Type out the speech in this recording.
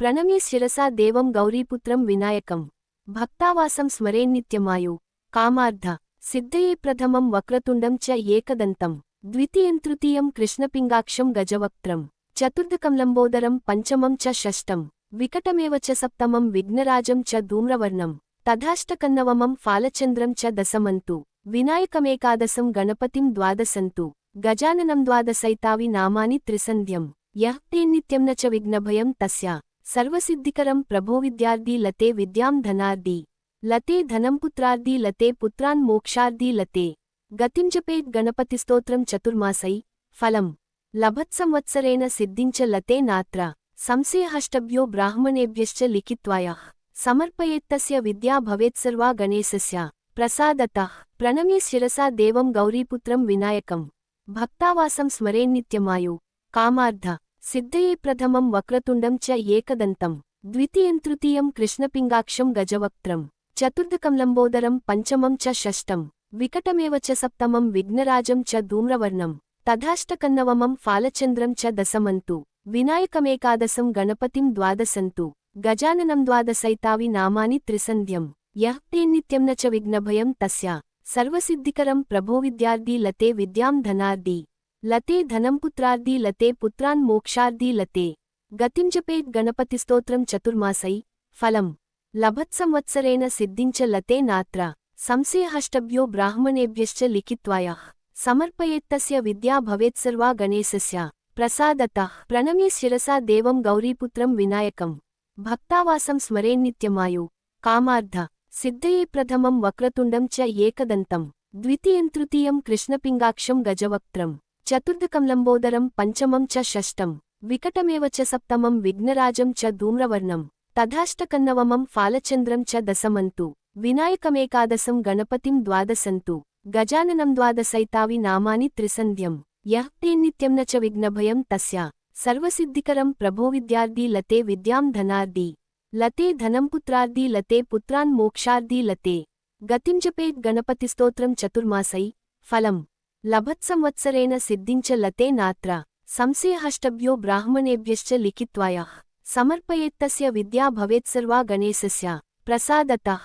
ప్రణమ్య శిరసా దేవం గౌరీపుత్రం వినాయకం. భక్తావాసం స్మరేన్నిత్యమాయు. కామార్ధ. సిద్ధయే ప్రథమం వక్రతుండం చ ఏకదంతం. ద్వితీయం తృతీయం కృష్ణపింగాక్షం గజవక్త్రం. చతుర్థకం లంబోదరం పంచమం చ షష్టం. వికటమేవ చ సప్తమం విఘ్నరాజం చ ధూమ్రవర్ణం. తథాష్టకన్నవమం ఫాలచంద్రం చ దశమంతు. వినాయకమేకాదశం గణపతిం ద్వాదశంతు. గజాననం ద్వాదశైతావి నామాని త్రిసంధ్యం. యః తే న చ విఘ్నభయం తస్యా. సర్వసిద్ధికరం ప్రభో విద్యార్థి లతే విద్యాం ధనార్ది. లతే ధనం పుత్రార్ది లతే పుత్రాన్ మోక్షార్ది లతే. గతిం జపేద్ గణపతిస్తోత్రం చతుర్మాసై. ఫలం. లభత్సంవత్సరేణ సిద్ధించ లతే నాత్ర. సంశయహష్టభ్యో బ్రాహ్మణేభ్యశ్చ లిఖిత్వాయః. సమర్పయేత్తస్య విద్యా భవేత్సర్వా గణేశస్య. ప్రసాదతః. ప్రణమ్య శిరసా దేవం గౌరీపుత్రం వినాయకం. భక్తావాసం స్మరేన్నిత్యమాయు కామార్థ సిద్ధయే ప్రథమం వక్రతుండం చ ఏకదంతం. ద్వితీయం తృతీయం కృష్ణపింగాక్షం గజవక్త్రం. చతుర్థకం లంబోదరం పంచమం చ షష్టం. వికటమేవ చ సప్తమం విఘ్నరాజం చ ధూమ్రవర్ణం. తథాష్టకన్నవమం ఫాలచంద్రం చ దశమంతు. వినాయకమేకాదశం గణపతిం ద్వాదశంతు. గజాననం ద్వాదశైతావి నామాని త్రిసంధ్యం. యహ్తేన్నిత్యం న చ విఘ్నభయం తస్య. సర్వసిద్ధికరం ప్రభో విద్యార్థి లతే విద్యాం ధనార్ది లతే ధనంపుత్రార్ది లతే పుత్రాన్ మోక్షార్ది లతే. గతిం గణపతిస్తోత్రం చతుర్మాసై. ఫలం. లభత్సంవత్సరేణ సిద్ధించ లతే నాత్ర. సంశయహష్టభ్యో బ్రాహ్మణేభ్యశ్చ లిఖిత్వాయ. సమర్పయేత్తస్య విద్యా భవేత్సర్వా గణేశస్య. ప్రసాదత. ప్రణమ్య శిరసా దేవం గౌరీపుత్రం వినాయకం. భక్తావాసం స్మరేన్నిత్యమాయు. కామార్థ. సిద్ధయే ప్రథమం వక్రతుండం చ ఏకదంతం. ద్వితీయం తృతీయం కృష్ణపింగాక్షం గజవక్త్రం. చతుర్థకం లంబోదరం పంచమం చ షష్టం వికటమేవ చ సప్తమం విఘ్నరాజం చ ధూమ్రవర్ణం తథాష్టకన్నవమం ఫాలచంద్రం చ దశమంతు వినాయకమేకాదశం గణపతిం ద్వాదశంతు గజాననం ద్వాదశైతావి నామాని త్రిసంధ్యం యహ్తేన్నిత్యం చ విఘ్నభయం తస్య సర్వసిద్ధికరం ప్రభో విద్యార్థి లతే విద్యాం ధనార్ది లతే ధనం పుత్రార్ది లతే పుత్రాన్ మోక్షార్ది లతే గతిం జపేద్ గణపతిస్తోత్రం చతుర్మాసై ఫలం లభత్సంవత్సరేణ సిద్ధించ లతే నాత్ర సంశయహష్టభ్యో బ్రాహ్మణేభ్యశ్చ లిఖిత్వాయః సమర్పయేత్తస్య విద్యా భవేత్సర్వా గణేశస్య ప్రసాదతః